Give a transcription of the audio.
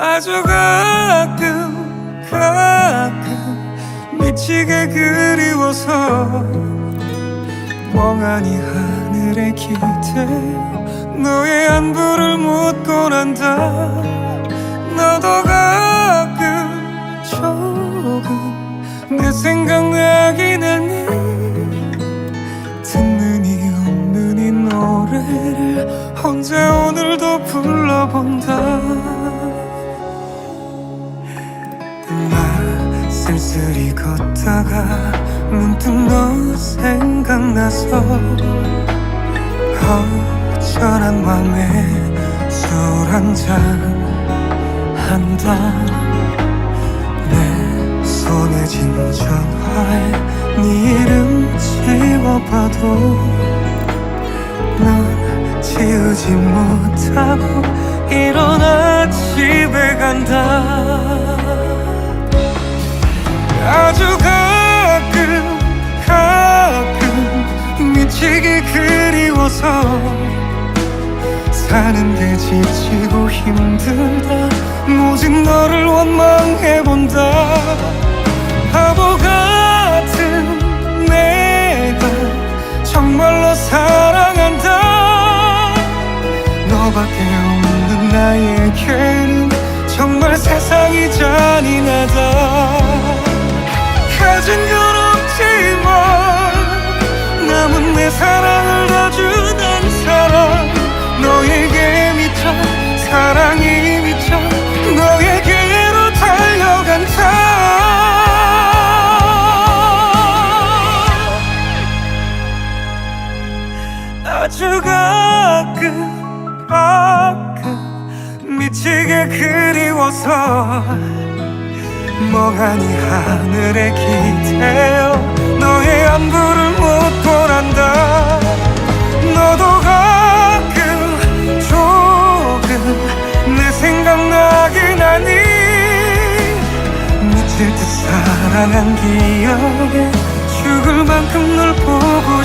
아주 가끔 가끔 미치게 그리워서 멍하니 하늘에 기대 너의 안부를 묻고 난다. 너도 가끔 조금 내 생각나긴 하니 없는 이 노래를 혼자 오늘도 불러본다 쓸쓸히 걷다가 문득 너 생각나서 허전한 맘에 술 한잔 한다. 내 손에 쥔 전화에 네 이름 지워봐도 넌 지우지 못하고 일어나 집에 간다 미치게 그리워서 사는 게 지치고 힘들다. 모진 너를 원망해본다. 바보 같은 내가 정말로 사랑한다. 너밖에 없는 나에게는 정말 세상이 잔인하다. 가진 건 사랑이 미쳐 너에게로 달려간다 아주 가끔 가끔 미치게 그리워서 멍하니 하늘에 기대어 너의 안부를 묻고 난다 사랑한 기억에 죽을 만큼 널 보고